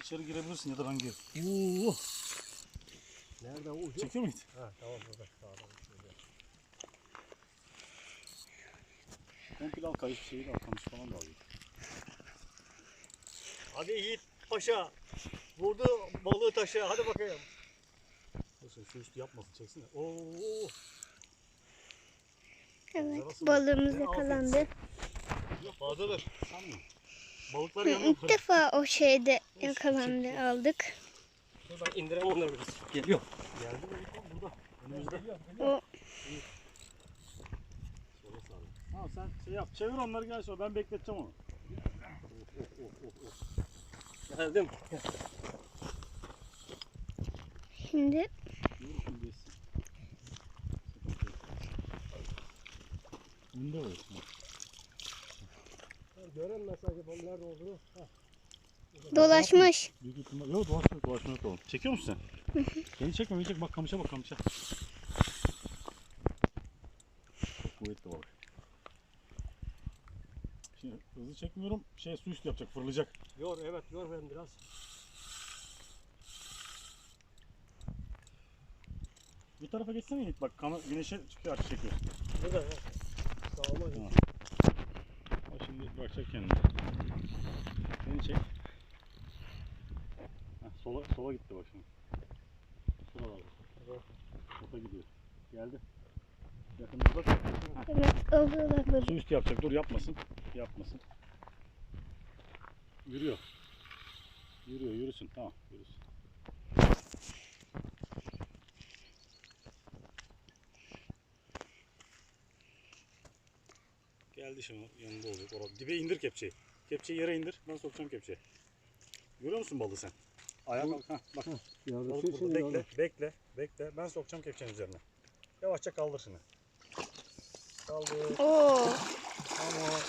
İçeri girebilirsin ya da ben gir. Oo. Nerede o ucu? Çekiyor muydu? Ha tamam burada. Sağdan şöyle. Komple al kayıp şeyi de al kamış falan da al. Hadi Yiğit Paşa. Vurdu balığı taşa. Hadi bakayım. Neyse şu üstü yapmasın çeksene. Oo. Evet balığımız Ne yakalandı. Fazladır. Mi? Balıklar yanıyor. İlk defa o şeyde yakalandı aldık. Dur ben indireyim onları biraz. Geliyor. Geldi balık lan burada. Önümüzde. O Sola sağ. Tamam sen şey yap. Çevir onları gel sonra ben bekleteceğim onu. Geldim. şimdi. Bunda var sadece balığı nerede olduğunu. Dolaşmış. Büyük ihtimal. Yok dolaşma dolaşma yok oğlum. Çekiyor musun sen? beni çekme beni çek. Bak kamışa bak kamışa. Çok kuvvetli balık. Şimdi hızlı çekmiyorum. Şey su üstü yapacak fırlayacak. Yor evet yor ben biraz. Bu tarafa geçsene Yiğit. Bak kamera güneşe çıkıyor artık çekiyor. Burada ya. Sağıma Tamam. Şimdi bırakacak kendini. Beni çek. Heh, sola, sola gitti bak şimdi. Şuralarda. Evet. Sola gidiyor. Geldi. Yakınımızda. Heh, Evet alıyorlar balığı. Su üstü yapacak. Dur yapmasın. Yapmasın. Yürüyor. Yürüyor. Yürüsün. Tamam. Yürüsün. Geldi şimdi yanında olacak. Orada. Dibe indir kepçeyi. Kepçeyi yere indir. Ben sokacağım kepçeyi. Görüyor musun balığı sen? Ayağa kalk. Heh, bak. Balık burada. Bekle. Bekle. Bekle. Ben sokacağım kepçenin üzerine. Yavaşça kaldır şimdi. Kaldır. Oo Tamam.